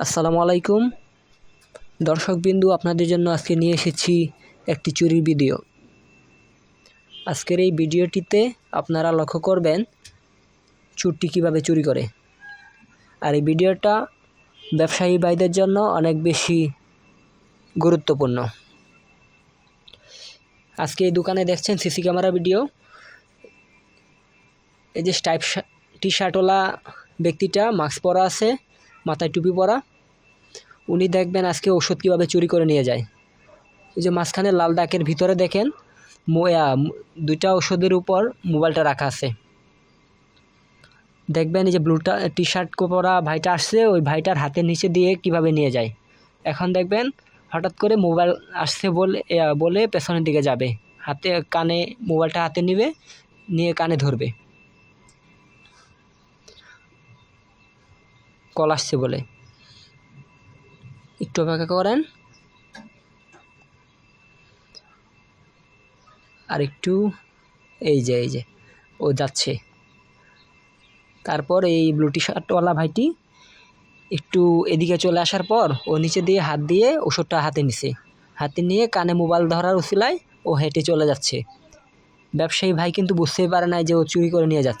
আসসালামু আলাইকুম। দর্শকবিন্দু, আপনাদের জন্য আজকে নিয়ে এসেছি একটি চুরির ভিডিও। আজকের এই ভিডিওটিতে আপনারা লক্ষ্য করবেন চুরটি কীভাবে চুরি করে। আর এই ভিডিওটা ব্যবসায়ী ভাইদের জন্য অনেক বেশি গুরুত্বপূর্ণ। আজকে এই দোকানে দেখছেন সিসি ক্যামেরা ভিডিও। এই যে স্টাইপ টি শার্টওয়ালা ব্যক্তিটা, মাস্ক পরা আছে। মাথায় টুপি পরা। উনি দেখবেন আজকে ওষুধ কীভাবে চুরি করে নিয়ে যায়। এই যে মাঝখানে লাল দাগের ভিতরে দেখেন মোয়া দুইটা ওষুধের উপর মোবাইলটা রাখা আছে। দেখবেন এই যে ব্লুটা টি শার্ট পরা ভাইটা আসছে, ওই ভাইটার হাতের নিচে দিয়ে কীভাবে নিয়ে যায়। এখন দেখবেন হঠাৎ করে মোবাইল আসছে বলে বলে পেছনের দিকে যাবে। হাতে, কানে মোবাইলটা হাতে নিবে, নিয়ে কানে ধরবে। কল আসছে বলে। একটু অপেক্ষা করেন। আর একটু, এই যে এই যে, ও যাচ্ছে। তারপর এই ব্লু টি শার্টওয়ালা ভাইটি একটু এদিকে চলে আসার পর ও নিচে দিয়ে হাত দিয়ে ওষুধটা হাতে নিছে। হাতে নিয়ে কানে মোবাইল ধরার উসিলায় ও হেঁটে চলে যাচ্ছে। ব্যবসায়ী ভাই কিন্তু বুঝতেই পারে না যে ও চুরি করে নিয়ে যাচ্ছে।